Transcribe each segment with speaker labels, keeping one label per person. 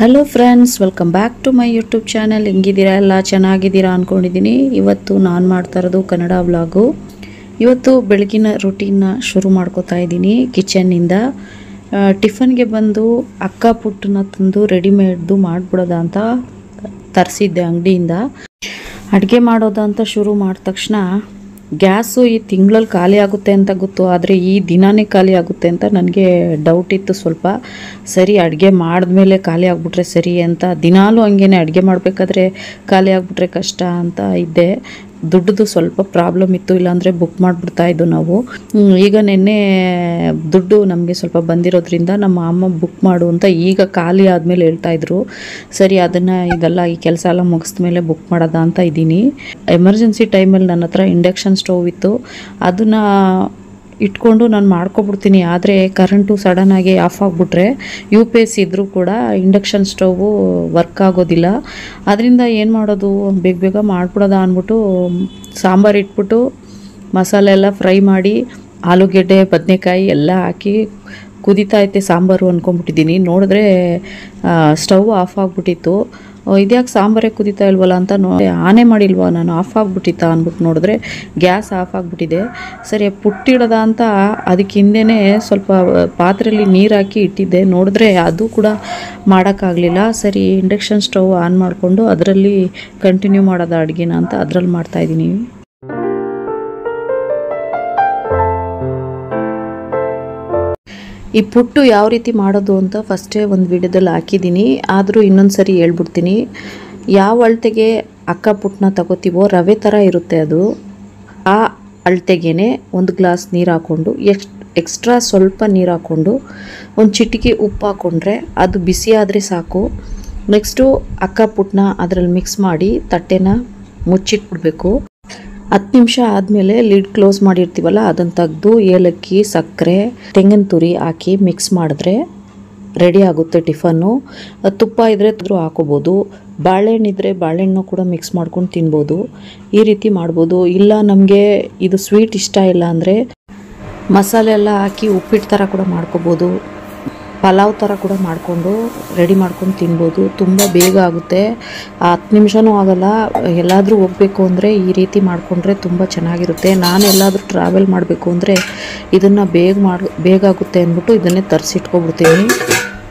Speaker 1: Hello friends welcome back to my YouTube channel ಹೆಂಗಿದ್ದೀರಾ? ಎಲ್ಲ ಚೆನ್ನಾಗಿದ್ದೀರಾ ಅಂದ್ಕೊಂಡಿದ್ದೀನಿ ಇವತ್ತು ನಾನು ಮಾಡ್ತಾ ಇರೋದು ಕನ್ನಡ ವ್ಲಾಗು ಇವತ್ತು ಬೆಳಗಿನ ರುಟೀನ್ನ ಶುರು ಮಾಡ್ಕೋತಾ ಇದ್ದೀನಿ ಕಿಚನ್ನಿಂದ ಟಿಫನ್ಗೆ ಬಂದು ಅಕ್ಕ ಪುಟ್ಟನ್ನ ತಂದು ರೆಡಿಮೇಡ್ದು ಮಾಡಿಬಿಡೋದ ಅಂತ ತರಿಸಿದ್ದೆ ಅಂಗಡಿಯಿಂದ. ಅಡುಗೆ ಮಾಡೋದಂತ ಶುರು ಮಾಡಿದ ತಕ್ಷಣ ಗ್ಯಾಸು ಈ ತಿಂಗಳಲ್ಲಿ ಖಾಲಿ ಆಗುತ್ತೆ ಅಂತ ಗೊತ್ತು, ಆದರೆ ಈ ದಿನಾನೇ ಖಾಲಿ ಆಗುತ್ತೆ ಅಂತ ನನಗೆ ಡೌಟ್ ಇತ್ತು ಸ್ವಲ್ಪ. ಸರಿ, ಅಡುಗೆ ಮಾಡಿದ್ಮೇಲೆ ಖಾಲಿ ಆಗಿಬಿಟ್ರೆ ಸರಿ ಅಂತ, ದಿನಾಲೂ ಹಂಗೇನೆ ಅಡುಗೆ ಮಾಡಬೇಕಾದ್ರೆ ಖಾಲಿ ಆಗಿಬಿಟ್ರೆ ಕಷ್ಟ ಅಂತ ಇದ್ದೆ. ದುಡ್ಡದು ಸ್ವಲ್ಪ ಪ್ರಾಬ್ಲಮ್ ಇತ್ತು, ಇಲ್ಲಾಂದರೆ ಬುಕ್ ಮಾಡಿಬಿಡ್ತಾ ಇದ್ದು ನಾವು. ಈಗ ನಿನ್ನೆ ದುಡ್ಡು ನಮಗೆ ಸ್ವಲ್ಪ ಬಂದಿರೋದ್ರಿಂದ ನಮ್ಮ ಅಮ್ಮ ಬುಕ್ ಮಾಡು ಅಂತ ಈಗ ಖಾಲಿ ಆದಮೇಲೆ ಹೇಳ್ತಾ ಇದ್ರು. ಸರಿ, ಅದನ್ನು ಇದೆಲ್ಲ ಈ ಕೆಲಸ ಎಲ್ಲ ಮುಗಿಸ್ದ ಮೇಲೆ ಬುಕ್ ಮಾಡೋದ ಅಂತ ಇದ್ದೀನಿ. ಎಮರ್ಜೆನ್ಸಿ ಟೈಮಲ್ಲಿ ನನ್ನ ಹತ್ರ ಇಂಡಕ್ಷನ್ ಸ್ಟೋವ್ ಇತ್ತು. ಅದನ್ನು ಇಟ್ಕೊಂಡು ನಾನು ಮಾಡ್ಕೊಬಿಡ್ತೀನಿ. ಆದರೆ ಕರೆಂಟು ಸಡನ್ನಾಗಿ ಆಫ್ ಆಗಿಬಿಟ್ರೆ ಯು ಪಿ ಎಸ್ ಇದ್ದರೂ ಕೂಡ ಇಂಡಕ್ಷನ್ ಸ್ಟೌವು ವರ್ಕ್ ಆಗೋದಿಲ್ಲ. ಅದರಿಂದ ಏನು ಮಾಡೋದು? ಬೇಗ ಬೇಗ ಮಾಡಿಬಿಡೋದ ಅಂದ್ಬಿಟ್ಟು ಸಾಂಬಾರು ಇಟ್ಬಿಟ್ಟು ಮಸಾಲೆ ಎಲ್ಲ ಫ್ರೈ ಮಾಡಿ ಆಲೂಗೆಡ್ಡೆ, ಬದನೆಕಾಯಿ ಎಲ್ಲ ಹಾಕಿ ಕುದಿತಾ ಐತೆ ಸಾಂಬಾರು ಅಂದ್ಕೊಂಬಿಟ್ಟಿದ್ದೀನಿ ನೋಡಿದ್ರೆ ಸ್ಟವ್ ಆಫ್ ಆಗಿಬಿಟ್ಟಿತ್ತು. ಇದ್ಯಾಕೆ ಸಾಂಬಾರೇ ಕುದೀತಾ ಇಲ್ವಲ್ಲ ಅಂತ ನೋ ಆನೆ ಮಾಡಿಲ್ವಾ? ನಾನು ಆಫ್ ಆಗಿಬಿಟ್ಟಿತ್ತ ಅಂದ್ಬಿಟ್ಟು ನೋಡಿದ್ರೆ ಗ್ಯಾಸ್ ಆಫ್ ಆಗಿಬಿಟ್ಟಿದೆ. ಸರಿ ಪುಟ್ಟಿಡದ ಅಂತ ಅದಕ್ಕೆ ಹಿಂದೆನೇ ಸ್ವಲ್ಪ ಪಾತ್ರೆಯಲ್ಲಿ ನೀರು ಹಾಕಿ ಇಟ್ಟಿದ್ದೆ. ನೋಡಿದ್ರೆ ಅದು ಕೂಡ ಮಾಡೋಕ್ಕಾಗಲಿಲ್ಲ. ಸರಿ, ಇಂಡಕ್ಷನ್ ಸ್ಟೌವ್ ಆನ್ ಮಾಡಿಕೊಂಡು ಅದರಲ್ಲಿ ಕಂಟಿನ್ಯೂ ಮಾಡೋದು ಅಡುಗೆನ ಅಂತ ಅದರಲ್ಲಿ ಮಾಡ್ತಾಯಿದ್ದೀನಿ ಈ ಪುಟ್ಟು ಯಾವ ರೀತಿ ಮಾಡೋದು ಅಂತ ಫಸ್ಟೇ ಒಂದು ವಿಡಿಯೋದಲ್ಲಿ ಹಾಕಿದ್ದೀನಿ. ಆದರೂ ಇನ್ನೊಂದು ಸರಿ ಹೇಳ್ಬಿಡ್ತೀನಿ. ಯಾವ ಅಳತೆಗೆ ಅಕ್ಕ ಪುಟ್ಟನ್ನ ತಗೋತೀವೋ ರವೆ ಥರ ಇರುತ್ತೆ ಅದು. ಆ ಅಳತೆಗೇ ಒಂದು ಗ್ಲಾಸ್ ನೀರು ಹಾಕ್ಕೊಂಡು ಎಕ್ಸ್, ಎಕ್ಸ್ಟ್ರಾ ಸ್ವಲ್ಪ ನೀರು ಹಾಕ್ಕೊಂಡು ಒಂದು ಚಿಟಿಕೆ ಉಪ್ಪು ಹಾಕ್ಕೊಂಡ್ರೆ ಅದು ಬಿಸಿ ಆದರೆ ಸಾಕು. ನೆಕ್ಸ್ಟು ಅಕ್ಕ ಪುಟ್ಟನ್ನ ಅದರಲ್ಲಿ ಮಿಕ್ಸ್ ಮಾಡಿ ತಟ್ಟೆನ ಮುಚ್ಚಿಟ್ಬಿಡ್ಬೇಕು. ಹತ್ತು ನಿಮಿಷ ಆದಮೇಲೆ ಲಿಡ್ ಕ್ಲೋಸ್ ಮಾಡಿರ್ತೀವಲ್ಲ, ಅದನ್ನು ತೆಗೆದು ಏಲಕ್ಕಿ, ಸಕ್ಕರೆ, ತೆಂಗಿನ ತುರಿ ಹಾಕಿ ಮಿಕ್ಸ್ ಮಾಡಿದ್ರೆ ರೆಡಿ ಆಗುತ್ತೆ ಟಿಫನ್ನು ತುಪ್ಪ ಇದ್ದರೆ ತೆಗೆದು ಹಾಕೋಬೋದು. ಬಾಳೆಹಣ್ಣಿದ್ರೆ ಬಾಳೆಹಣ್ಣು ಕೂಡ ಮಿಕ್ಸ್ ಮಾಡ್ಕೊಂಡು ತಿನ್ಬೋದು. ಈ ರೀತಿ ಮಾಡ್ಬೋದು. ಇಲ್ಲ, ನಮಗೆ ಇದು ಸ್ವೀಟ್ ಇಷ್ಟ ಇಲ್ಲ ಅಂದರೆ ಮಸಾಲೆ ಎಲ್ಲ ಹಾಕಿ ಉಪ್ಪಿಟ್ಟು ಥರ ಕೂಡ ಮಾಡ್ಕೋಬೋದು. ಪಲಾವ್ ಥರ ಕೂಡ ಮಾಡಿಕೊಂಡು ರೆಡಿ ಮಾಡ್ಕೊಂಡು ತಿನ್ಬೋದು. ತುಂಬ ಬೇಗ ಆಗುತ್ತೆ. ಹತ್ತು ನಿಮಿಷವೂ ಆಗಲ್ಲ. ಎಲ್ಲಾದರೂ ಹೋಗಬೇಕು ಅಂದರೆ ಈ ರೀತಿ ಮಾಡಿಕೊಂಡ್ರೆ ತುಂಬ ಚೆನ್ನಾಗಿರುತ್ತೆ. ನಾನು ಎಲ್ಲಾದರೂ ಟ್ರಾವೆಲ್ ಮಾಡಬೇಕು ಅಂದರೆ ಇದನ್ನು ಬೇಗ ಮಾಡಿ, ಬೇಗ ಆಗುತ್ತೆ ಅಂದ್ಬಿಟ್ಟು ಇದನ್ನೇ ತರಿಸಿಟ್ಕೊಬಿಡ್ತೀನಿ.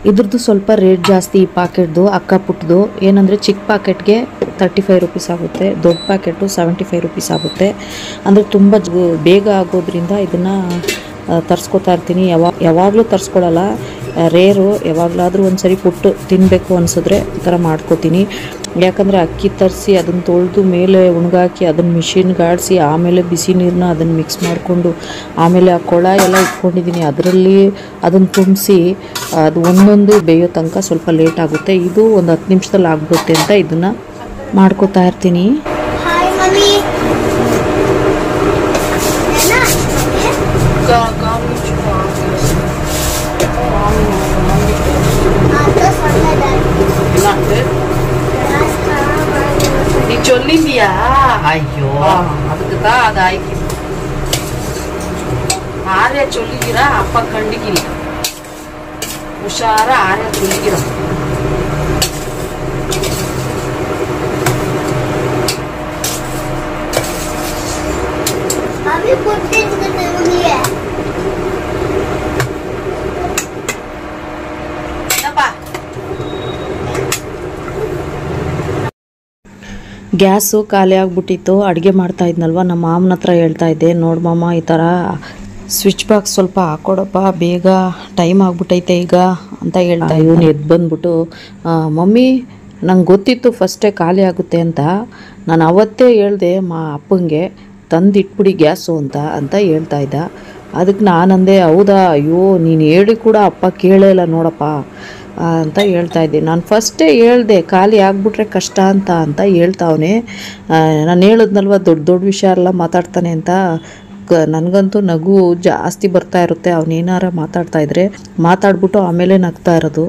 Speaker 1: ಇದ್ರದ್ದು ಸ್ವಲ್ಪ ರೇಟ್ ಜಾಸ್ತಿ ಈ ಪಾಕೆಟ್ದು ಅಕ್ಕ ಪುಟ್ಟದು ಏನಂದರೆ ಚಿಕ್ಕ ಪಾಕೆಟ್ಗೆ ತರ್ಟಿ ಫೈವ್ ರುಪೀಸ್ ಆಗುತ್ತೆ. ದೊಡ್ಡ ಪ್ಯಾಕೆಟು ಸೆವೆಂಟಿ ಫೈವ್ ರುಪೀಸ್ ಆಗುತ್ತೆ. ಅಂದರೆ ತುಂಬ ಬೇಗ ಆಗೋದ್ರಿಂದ ಇದನ್ನು ತರಿಸ್ಕೊತಾ ಇರ್ತೀನಿ. ಯಾವಾಗ ಯಾವಾಗಲೂ ತರಿಸ್ಕೊಳಲ್ಲ. ರೇರು ಯಾವಾಗಲಾದರೂ ಒಂದು ಸರಿ ಪುಟ್ಟು ತಿನ್ನಬೇಕು ಅನಿಸಿದ್ರೆ ಈ ಥರ ಮಾಡ್ಕೋತೀನಿ. ಯಾಕಂದರೆ ಅಕ್ಕಿ ತರಿಸಿ ಅದನ್ನು ತೊಳೆದು ಮೇಲೆ ಉಣಗಾಕಿ ಅದನ್ನು ಮಿಷಿನ್ಗೆ ಆಡಿಸಿ ಆಮೇಲೆ ಬಿಸಿ ನೀರನ್ನ ಅದನ್ನು ಮಿಕ್ಸ್ ಮಾಡಿಕೊಂಡು ಆಮೇಲೆ ಆ ಕೊಳ ಎಲ್ಲ ಇಟ್ಕೊಂಡಿದ್ದೀನಿ ಅದರಲ್ಲಿ ಅದನ್ನು ತುಂಬಿಸಿ ಅದು ಒಂದೊಂದು ಬೇಯೋ ತನಕ ಸ್ವಲ್ಪ ಲೇಟ್ ಆಗುತ್ತೆ. ಇದು ಒಂದು ಹತ್ತು ನಿಮಿಷದಲ್ಲಿ ಆಗ್ಬಿಡುತ್ತೆ ಅಂತ ಇದನ್ನು ಮಾಡ್ಕೋತಾ ಇರ್ತೀನಿ. ಅಯ್ಯೋ ಅದಕ್ಕೆ ತಾ ಅದು ಆಯ್ತು ಆರ್ಯ ಚೊಲ್ಲಿಗಿರ ಅಪ್ಪ ಕಂಡಿಗಿಲ್ಲ ಹುಷಾರ ಆರ್ಯ ಚೊಲ್ಲಿಗಿರ ಗ್ಯಾಸು ಖಾಲಿ ಆಗಿಬಿಟ್ಟಿತ್ತು ಅಡುಗೆ ಮಾಡ್ತಾ ಇದ್ನಲ್ವ? ನಮ್ಮ ಮಾಮನ ಹತ್ರ ಹೇಳ್ತಾ ಇದ್ದೆ ನೋಡು ಮಾಮ ಈ ಥರ ಸ್ವಿಚ್ ಬಾಕ್ಸ್ ಸ್ವಲ್ಪ ಹಾಕೊಡಪ್ಪ ಬೇಗ ಟೈಮ್ ಆಗ್ಬಿಟ್ಟೈತೆ ಈಗ ಅಂತ ಹೇಳ್ತಾ ಇವನು ಎದ್ದು ಬಂದ್ಬಿಟ್ಟು ಮಮ್ಮಿ ನಂಗೆ ಗೊತ್ತಿತ್ತು ಫಸ್ಟೇ ಖಾಲಿ ಆಗುತ್ತೆ ಅಂತ. ನಾನು ಅವತ್ತೇ ಹೇಳ್ದೆ ಮಾ ಅಪ್ಪಂಗೆ ತಂದಿಟ್ಬಿಡಿ ಗ್ಯಾಸು ಅಂತ ಅಂತ ಹೇಳ್ತಾ ಇದ್ದ. ಅದಕ್ಕೆ ನಾನಂದೆ ಹೌದಾ? ಅಯ್ಯೋ ನೀನು ಹೇಳಿ ಕೂಡ ಅಪ್ಪ ಕೇಳೇ ಇಲ್ಲ ನೋಡಪ್ಪ. ಅಂತ ಹೇಳ್ತಾ ಇದ್ದೀನಿ ನಾನು ಫಸ್ಟೇ ಹೇಳ್ದೆ, ಖಾಲಿ ಆಗಿಬಿಟ್ರೆ ಕಷ್ಟ ಅಂತ ಅಂತ ಹೇಳ್ತಾವನೆ. ನಾನು ಹೇಳಿದ್ನಲ್ವ, ದೊಡ್ಡ ದೊಡ್ಡ ವಿಷಯ ಎಲ್ಲ ಮಾತಾಡ್ತಾನೆ ಅಂತ. ಕ, ನನಗಂತೂ ನಗು ಜಾಸ್ತಿ ಬರ್ತಾ ಇರುತ್ತೆ ಅವನೇನಾರ ಮಾತಾಡ್ತಾ ಇದ್ರೆ. ಮಾತಾಡ್ಬಿಟ್ಟು ಆಮೇಲೆ ನಗ್ತಾ ಇರೋದು.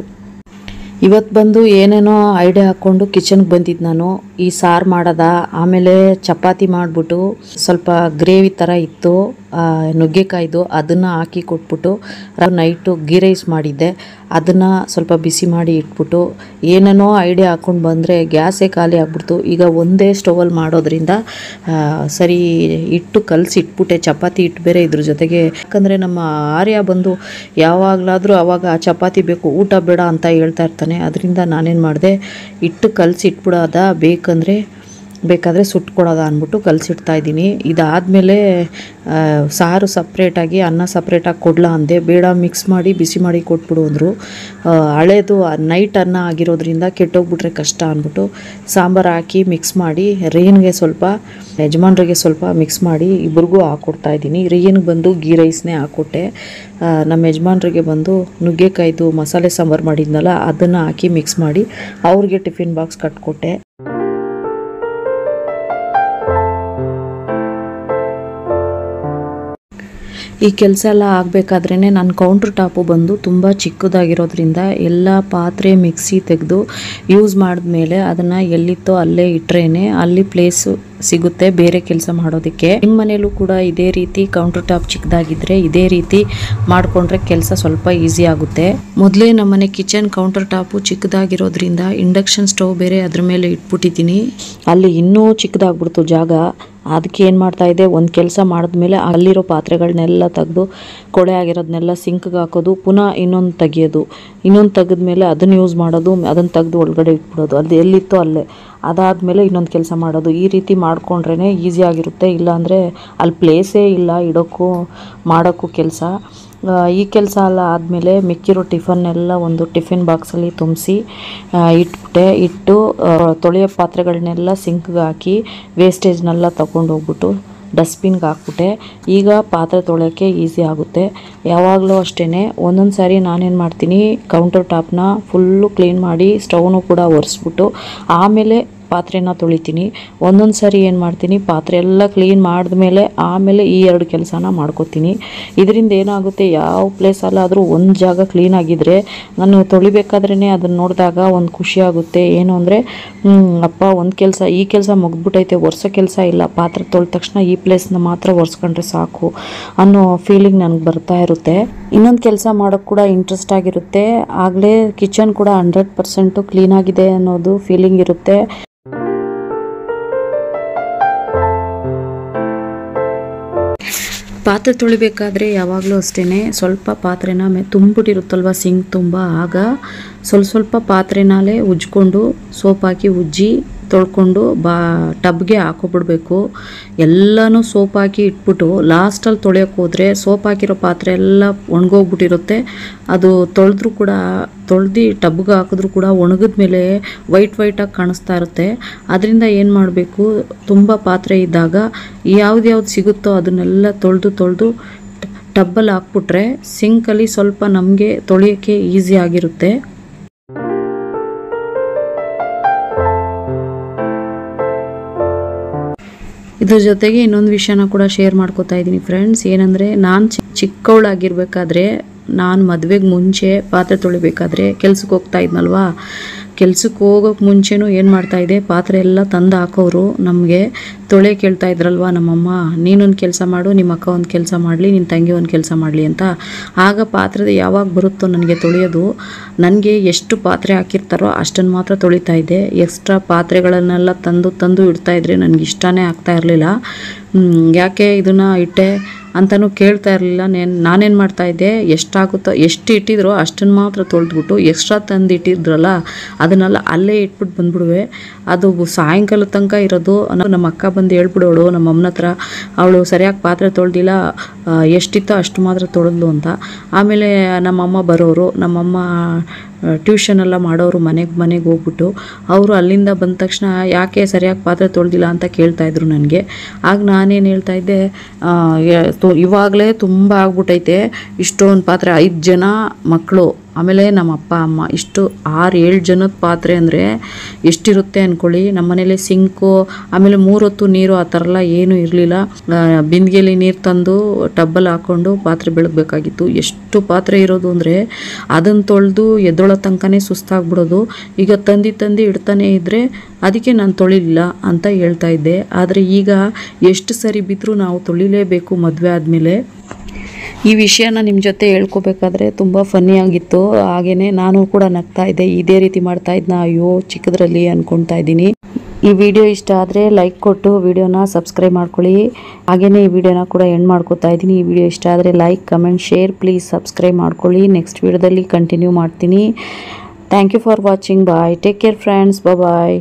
Speaker 1: ಇವತ್ತು ಬಂದು ಏನೇನೋ ಐಡಿಯಾ ಹಾಕ್ಕೊಂಡು ಕಿಚನ್ಗೆ ಬಂದಿದ್ದು ನಾನು. ಈ ಸಾರು ಮಾಡೋದ, ಆಮೇಲೆ ಚಪಾತಿ ಮಾಡಿಬಿಟ್ಟು ಸ್ವಲ್ಪ ಗ್ರೇವಿ ಥರ ಇತ್ತು ನುಗ್ಗೆಕಾಯ್ದು, ಅದನ್ನು ಹಾಕಿ ಕೊಟ್ಬಿಟ್ಟು ನೈಟು ಗೀ ರೈಸ್ ಮಾಡಿದ್ದೆ. ಅದನ್ನು ಸ್ವಲ್ಪ ಬಿಸಿ ಮಾಡಿ ಇಟ್ಬಿಟ್ಟು ಏನೇನೋ ಐಡಿಯಾ ಹಾಕ್ಕೊಂಡು ಬಂದರೆ ಗ್ಯಾಸೇ ಖಾಲಿ ಆಗ್ಬಿಡ್ತು. ಈಗ ಒಂದೇ ಸ್ಟೋವಲ್ಲಿ ಮಾಡೋದ್ರಿಂದ ಸರಿ ಇಟ್ಟು ಕಲಸಿ ಇಟ್ಬಿಟ್ಟೆ ಚಪಾತಿ ಇಟ್ಟು ಬೇರೆ ಇದ್ರ ಜೊತೆಗೆ. ಯಾಕಂದರೆ ನಮ್ಮ ಆರ್ಯ ಬಂದು ಯಾವಾಗಲಾದರೂ ಅವಾಗ ಚಪಾತಿ ಬೇಕು, ಊಟ ಬೇಡ ಅಂತ ಹೇಳ್ತಾ ಇರ್ತಾನೆ. ಅದರಿಂದ ನಾನೇನು ಮಾಡಿದೆ, ಇಟ್ಟು ಕಲಸಿ ಇಟ್ಬಿಡೋದ ಬೇಕಂದರೆ ಬೇಕಾದರೆ ಸುಟ್ಕೊಡೋದ ಅಂದ್ಬಿಟ್ಟು ಕಲಸಿಡ್ತಾ ಇದ್ದೀನಿ. ಇದಾದಮೇಲೆ ಸಾರು ಸಪ್ರೇಟಾಗಿ ಅನ್ನ ಸಪ್ರೇಟಾಗಿ ಕೊಡಲ ಅಂದೆ. ಬೇಡ ಮಿಕ್ಸ್ ಮಾಡಿ, ಬಿಸಿ ಮಾಡಿ ಕೊಟ್ಬಿಡು ಅಂದರು. ಹಳೇದು ನೈಟ್ ಅನ್ನ ಆಗಿರೋದ್ರಿಂದ ಕೆಟ್ಟೋಗ್ಬಿಟ್ರೆ ಕಷ್ಟ ಅಂದ್ಬಿಟ್ಟು ಸಾಂಬಾರು ಹಾಕಿ ಮಿಕ್ಸ್ ಮಾಡಿ, ರೇನ್ಗೆ ಸ್ವಲ್ಪ, ಯಜಮಾನ್ರಿಗೆ ಸ್ವಲ್ಪ ಮಿಕ್ಸ್ ಮಾಡಿ ಇಬ್ರಿಗೂ ಹಾಕ್ಕೊಡ್ತಾ ಇದ್ದೀನಿ. ರೇನ್ಗೆ ಬಂದು ಗೀ ರೈಸ್ನೇ ಹಾಕ್ಕೊಟ್ಟೆ ನಮ್ಮ ಯಜಮಾನ್ರಿಗೆ ಬಂದು ನುಗ್ಗೆಕಾಯ್ದು, ಮಸಾಲೆ ಸಾಂಬಾರು ಮಾಡಿದ್ನಲ್ಲ, ಅದನ್ನು ಹಾಕಿ ಮಿಕ್ಸ್ ಮಾಡಿ ಅವ್ರಿಗೆ ಟಿಫಿನ್ ಬಾಕ್ಸ್ ಕಟ್ಕೊಟ್ಟೆ. ಈ ಕೆಲಸ ಎಲ್ಲ ಆಗಬೇಕಾದ್ರೇ ನನ್ನ ಕೌಂಟ್ರ್ ಟಾಪು ಬಂದು ತುಂಬ ಚಿಕ್ಕದಾಗಿರೋದ್ರಿಂದ ಎಲ್ಲ ಪಾತ್ರೆ ಮಿಕ್ಸಿ ತೆಗೆದು ಯೂಸ್ ಮಾಡಿದ್ಮೇಲೆ ಅದನ್ನು ಎಲ್ಲಿತ್ತೋ ಅಲ್ಲೇ ಇಟ್ರೇನೆ ಅಲ್ಲಿ ಪ್ಲೇಸು ಸಿಗುತ್ತೆ ಬೇರೆ ಕೆಲಸ ಮಾಡೋದಕ್ಕೆ. ನಿಮ್ಮ ಮನೇಲೂ ಕೂಡ ಇದೇ ರೀತಿ ಕೌಂಟರ್ ಟಾಪ್ ಚಿಕ್ಕದಾಗಿದ್ರೆ ಇದೇ ರೀತಿ ಮಾಡಿಕೊಂಡ್ರೆ ಕೆಲಸ ಸ್ವಲ್ಪ ಈಸಿ ಆಗುತ್ತೆ. ಮೊದಲೇ ನಮ್ಮನೆ ಕಿಚನ್ ಕೌಂಟರ್ ಟಾಪು ಚಿಕ್ಕದಾಗಿರೋದ್ರಿಂದ ಇಂಡಕ್ಷನ್ ಸ್ಟವ್ ಬೇರೆ ಅದ್ರ ಮೇಲೆ ಇಟ್ಬಿಟ್ಟಿದ್ದೀನಿ. ಅಲ್ಲಿ ಇನ್ನೂ ಚಿಕ್ಕದಾಗ್ಬಿಡ್ತು ಜಾಗ. ಅದಕ್ಕೆ ಏನು ಮಾಡ್ತಾ ಇದೆ ಒಂದು ಕೆಲಸ ಮಾಡಿದ್ಮೇಲೆ ಅಲ್ಲಿರೋ ಪಾತ್ರೆಗಳನ್ನೆಲ್ಲ ತೆಗೆದು, ಕೊಳೆ ಆಗಿರೋದನ್ನೆಲ್ಲ ಸಿಂಕ್ಗೆ ಹಾಕೋದು, ಪುನಃ ಇನ್ನೊಂದು ತೆಗೆಯೋದು. ಇನ್ನೊಂದು ತೆಗೆದ್ಮೇಲೆ ಅದನ್ನು ಯೂಸ್ ಮಾಡೋದು, ಅದನ್ನು ತೆಗೆದು ಒಳಗಡೆ ಇಟ್ಬಿಡೋದು. ಅದು ಎಲ್ಲಿತ್ತೋ ಅಲ್ಲೇ. ಅದಾದಮೇಲೆ ಇನ್ನೊಂದು ಕೆಲಸ ಮಾಡೋದು. ಈ ರೀತಿ ಮಾಡಿಕೊಂಡ್ರೇ ಈಸಿಯಾಗಿರುತ್ತೆ ಇಲ್ಲಾಂದರೆ ಅಲ್ಲಿ ಪ್ಲೇಸೇ ಇಲ್ಲ ಇಡೋಕ್ಕೂ, ಮಾಡೋಕ್ಕೂ ಕೆಲಸ. ಈ ಕೆಲಸ ಎಲ್ಲ ಆದಮೇಲೆ ಮಿಕ್ಕಿರೋ ಟಿಫನ್ನೆಲ್ಲ ಒಂದು ಟಿಫಿನ್ ಬಾಕ್ಸಲ್ಲಿ ತುಂಬಿಸಿ ಇಟ್ಬಿಟ್ಟೆ. ಇಟ್ಟು ತೊಳೆಯೋ ಪಾತ್ರೆಗಳನ್ನೆಲ್ಲ ಸಿಂಕ್ಗೆ ಹಾಕಿ ವೇಸ್ಟೇಜ್ನೆಲ್ಲ ತಗೊಂಡು ಹೋಗ್ಬಿಟ್ಟು ಡಸ್ಟ್ಬಿನ್ಗೆ ಹಾಕ್ಬಿಟ್ಟೆ. ಈಗ ಪಾತ್ರೆ ತೊಳೆಯೋಕ್ಕೆ ಈಸಿ ಆಗುತ್ತೆ. ಯಾವಾಗಲೂ ಅಷ್ಟೇ ಒಂದೊಂದು ಸಾರಿ ನಾನೇನು ಮಾಡ್ತೀನಿ ಕೌಂಟರ್ ಟಾಪ್ನ ಫುಲ್ಲು ಕ್ಲೀನ್ ಮಾಡಿ ಸ್ಟವ್ನು ಕೂಡ ಒರೆಸ್ಬಿಟ್ಟು, ಆಮೇಲೆ ಪಾತ್ರೆನ ತೊಳಿತೀನಿ. ಒಂದೊಂದು ಸಾರಿ ಏನು ಮಾಡ್ತೀನಿ, ಪಾತ್ರೆ ಎಲ್ಲ ಕ್ಲೀನ್ ಮಾಡಿದ್ಮೇಲೆ ಆಮೇಲೆ ಈ ಎರಡು ಕೆಲಸನ ಮಾಡ್ಕೋತೀನಿ. ಇದರಿಂದ ಏನಾಗುತ್ತೆ, ಯಾವ ಪ್ಲೇಸಲ್ಲಾದರೂ ಒಂದು ಜಾಗ ಕ್ಲೀನ್ ಆಗಿದ್ರೆ ನಾನು ತೊಳಿಬೇಕಾದ್ರೇ ಅದನ್ನು ನೋಡಿದಾಗ ಒಂದು ಖುಷಿ ಆಗುತ್ತೆ. ಏನು ಅಂದರೆ ಅಪ್ಪ ಒಂದು ಕೆಲಸ, ಈ ಕೆಲಸ ಮುಗಿದ್ಬಿಟ್ಟೈತೆ ಒರೆಸೋ ಕೆಲಸ ಇಲ್ಲ. ಪಾತ್ರೆ ತೊಳೆದ ತಕ್ಷಣ ಈ ಪ್ಲೇಸ್ನ ಮಾತ್ರ ಒರೆಸ್ಕೊಂಡ್ರೆ ಸಾಕು ಅನ್ನೋ ಫೀಲಿಂಗ್ ನನಗೆ ಬರ್ತಾ ಇರುತ್ತೆ. ಇನ್ನೊಂದು ಕೆಲಸ ಮಾಡೋಕ್ಕೆ ಕೂಡ ಇಂಟ್ರೆಸ್ಟ್ ಆಗಿರುತ್ತೆ. ಆಗಲೇ ಕಿಚನ್ ಕೂಡ ಹಂಡ್ರೆಡ್ ಪರ್ಸೆಂಟು ಕ್ಲೀನಾಗಿದೆ ಅನ್ನೋದು ಫೀಲಿಂಗ್ ಇರುತ್ತೆ. ಪಾತ್ರೆ ತೊಳಿಬೇಕಾದ್ರೆ ಯಾವಾಗಲೂ ಅಷ್ಟೇ ಸ್ವಲ್ಪ ಪಾತ್ರೆನ ತುಂಬಿಟ್ಟಿರುತ್ತಲ್ವ ಸಿಂಕ್ ತುಂಬ ಆಗ ಸ್ವಲ್ಪ ಸ್ವಲ್ಪ ಪಾತ್ರೆನಾಲೇ ಉಜ್ಕೊಂಡು ಸೋಪ್ ಹಾಕಿ ಉಜ್ಜಿ ತೊಳ್ಕೊಂಡು ಬಾ, ಟಬ್ಗೆ ಹಾಕೊಬಿಡ್ಬೇಕು. ಎಲ್ಲನೂ ಸೋಪ್ ಹಾಕಿ ಇಟ್ಬಿಟ್ಟು ಲಾಸ್ಟಲ್ಲಿ ತೊಳೆಯೋಕೆ ಹೋದರೆ ಸೋಪ್ ಹಾಕಿರೋ ಪಾತ್ರೆ ಎಲ್ಲ ಒಣಗೋಗ್ಬಿಟ್ಟಿರುತ್ತೆ. ಅದು ತೊಳೆದ್ರೂ ಕೂಡ, ತೊಳ್ದು ಟಬ್ಗೆ ಹಾಕಿದ್ರೂ ಕೂಡ ಒಣಗಿದ ಮೇಲೆ ವೈಟ್ ವೈಟಾಗಿ ಕಾಣಿಸ್ತಾ ಇರುತ್ತೆ. ಅದರಿಂದ ಏನು ಮಾಡಬೇಕು? ತುಂಬ ಪಾತ್ರೆ ಇದ್ದಾಗ ಯಾವ್ದು ಸಿಗುತ್ತೋ ಅದನ್ನೆಲ್ಲ ತೊಳೆದು ತೊಳೆದು ಟಬ್ಬಲ್ಲಿ ಹಾಕ್ಬಿಟ್ರೆ ಸಿಂಕಲ್ಲಿ ಸ್ವಲ್ಪ ನಮಗೆ ತೊಳೆಯೋಕ್ಕೆ ಈಸಿ ಆಗಿರುತ್ತೆ. ಇದ್ರ ಜೊತೆಗೆ ಇನ್ನೊಂದು ವಿಷಯನ ಕೂಡ ಶೇರ್ ಮಾಡ್ಕೋತಾ ಇದ್ದೀನಿ ಫ್ರೆಂಡ್ಸ್ ಏನಂದರೆ ನಾನು ಚಿಕ್ಕವಳಾಗಿರ್ಬೇಕಾದ್ರೆ ನಾನು ಮದುವೆಗೆ ಮುಂಚೆ ಪಾತ್ರೆ ತೊಳಿಬೇಕಾದ್ರೆ ಕೆಲ್ಸಕ್ಕೆ ಹೋಗ್ತಾ ಇದ್ನಲ್ವಾ? ಕೆಲ್ಸಕ್ಕೆ ಹೋಗೋಕೆ ಮುಂಚೆನೂ ಏನು ಮಾಡ್ತಾ ಇದ್ದೆ, ಪಾತ್ರೆ ಎಲ್ಲ ತಂದು ಹಾಕೋರು. ನಮಗೆ ತೊಳೆ ಕೇಳ್ತಾ ಇದ್ರಲ್ವ ನಮ್ಮಮ್ಮ, ನೀನೊಂದು ಕೆಲಸ ಮಾಡು ನಿಮ್ಮ ಅಕ್ಕ ಒಂದು ಕೆಲಸ ಮಾಡಲಿ ನಿನ್ನ ತಂಗಿ ಒಂದು ಕೆಲಸ ಮಾಡಲಿ ಅಂತ. ಆಗ ಪಾತ್ರೆ ಯಾವಾಗ ಬರುತ್ತೋ ನನಗೆ ತೊಳೆಯೋದು. ನನಗೆ ಎಷ್ಟು ಪಾತ್ರೆ ಹಾಕಿರ್ತಾರೋ ಅಷ್ಟನ್ನು ಮಾತ್ರ ತೊಳಿತಾ ಇದ್ದೆ. ಎಕ್ಸ್ಟ್ರಾ ಪಾತ್ರೆಗಳನ್ನೆಲ್ಲ ತಂದು ತಂದು ಇಡ್ತಾಯಿದ್ರೆ ನನಗೆ ಇಷ್ಟನೇ ಆಗ್ತಾ ಇರಲಿಲ್ಲ. ಯಾಕೆ ಇದನ್ನು ಇಟ್ಟೆ? ಅಂತಲೂ ಕೇಳ್ತಾ ಇರಲಿಲ್ಲ. ನೇನು ನಾನೇನು ಮಾಡ್ತಾ ಇದ್ದೆ? ಎಷ್ಟಾಗುತ್ತೋ ಎಷ್ಟು ಇಟ್ಟಿದ್ರೋ ಅಷ್ಟನ್ನು ಮಾತ್ರ ತೊಳೆದ್ಬಿಟ್ಟು ಎಕ್ಸ್ಟ್ರಾ ತಂದು ಇಟ್ಟಿದ್ರಲ್ಲ ಅದನ್ನೆಲ್ಲ ಅಲ್ಲೇ ಇಟ್ಬಿಟ್ಟು ಬಂದ್ಬಿಡುವೆ. ಅದು ಸಾಯಂಕಾಲ ತನಕ ಇರೋದು. ನಮ್ಮ ಅಕ್ಕ ಬಂದು ಹೇಳ್ಬಿಡೋಳು ನಮ್ಮ ಅಮ್ಮನ ಹತ್ರ. ಅವಳು ಸರಿಯಾಗಿ ಪಾತ್ರೆ ತೊಳೆದಿಲ್ಲ ಎಷ್ಟಿತ್ತೋ ಅಷ್ಟು ಮಾತ್ರ ತೊಳೆದ್ಲು ಅಂತ. ಆಮೇಲೆ ನಮ್ಮಮ್ಮ ಬರೋರು ನಮ್ಮಮ್ಮ ಟ್ಯೂಷನ್ ಎಲ್ಲ ಮಾಡೋರು ಮನೆಗೆ ಮನೆಗೆ ಹೋಗ್ಬಿಟ್ಟು ಅವರು ಅಲ್ಲಿಂದ ಬಂದ ತಕ್ಷಣ ಯಾಕೆ ಸರಿಯಾಗಿ ಪಾತ್ರೆ ತೊಳೆದಿಲ್ಲ ಅಂತ ಕೇಳ್ತಾಯಿದ್ರು ನನಗೆ. ಆಗ ನಾನೇನು ಹೇಳ್ತಾ ಇದ್ದೆ ಆ, ಯ- ತು- ಇವಾಗಲೇ ತುಂಬ ಆಗ್ಬಿಟ್ಟೈತೆ ಇಷ್ಟೊಂದು ಪಾತ್ರೆ ಐದು ಜನ ಮಕ್ಕಳು ಆಮೇಲೆ ನಮ್ಮ ಅಪ್ಪ, ಅಮ್ಮ ಇಷ್ಟು ಆರು ಏಳು ಜನದ ಪಾತ್ರೆ ಅಂದರೆ ಎಷ್ಟಿರುತ್ತೆ ಅಂದ್ಕೊಳ್ಳಿ ನಮ್ಮ ಮನೇಲಿ ಸಿಂಕು, ಆಮೇಲೆ ಮೂರೊತ್ತು ನೀರು ಆ ಥರ ಎಲ್ಲ ಏನೂ ಇರಲಿಲ್ಲ. ಬಿಂದಿಗೆಲಿ ನೀರು ತಂದು ಟಬ್ಬಲ್ಲಿ ಹಾಕ್ಕೊಂಡು ಪಾತ್ರೆ ಬೆಳಗಬೇಕಾಗಿತ್ತು. ಎಷ್ಟು ಪಾತ್ರೆ ಇರೋದು ಅಂದರೆ ಅದನ್ನು ತೊಳೆದು ಎದ್ದೊಳೋ ತನಕನೇ ಸುಸ್ತಾಗ್ಬಿಡೋದು. ಈಗ ತಂದು ತಂದು ಇಡ್ತಾನೆ ಇದ್ದರೆ ಅದಕ್ಕೆ ನಾನು ತೊಳಿಲಿಲ್ಲ ಅಂತ ಹೇಳ್ತಾ ಇದ್ದೆ. ಆದರೆ ಈಗ ಎಷ್ಟು ಸರಿ ಬಿದ್ದರೂ ನಾವು ತೊಳಿಲೇಬೇಕು ಮದುವೆ ಆದಮೇಲೆ. ಈ ವಿಷಯನ ನಿಮ್ಮ ಜೊತೆ ಹೇಳ್ಕೋಬೇಕಾದ್ರೆ ತುಂಬ ಫನ್ನಿ ಆಗಿತ್ತು. ಹಾಗೆಯೇ ನಾನು ಕೂಡ ನಗ್ತಾ ಇದ್ದೆ. ಇದೇ ರೀತಿ ಮಾಡ್ತಾ ಇದ್ನ. ಅಯ್ಯೋ, ಚಿಕ್ಕದ್ರಲ್ಲಿ ಅನ್ಕೊಳ್ತಾ ಇದ್ದೀನಿ. ಈ ವಿಡಿಯೋ ಇಷ್ಟ ಆದರೆ ಲೈಕ್ ಕೊಟ್ಟು ವಿಡಿಯೋನ ಸಬ್ಸ್ಕ್ರೈಬ್ ಮಾಡ್ಕೊಳ್ಳಿ. ಹಾಗೆಯೇ ಈ ವಿಡಿಯೋನ ಕೂಡ ಎಂಡ್ ಮಾಡ್ಕೊತಾ ಇದ್ದೀನಿ. ಈ ವಿಡಿಯೋ ಇಷ್ಟ ಆದರೆ like comment share please subscribe ಮಾಡ್ಕೊಳ್ಳಿ. ನೆಕ್ಸ್ಟ್ ವಿಡಿಯೋದಲ್ಲಿ ಕಂಟಿನ್ಯೂ ಮಾಡ್ತೀನಿ. Thank you for watching bye take care friends bye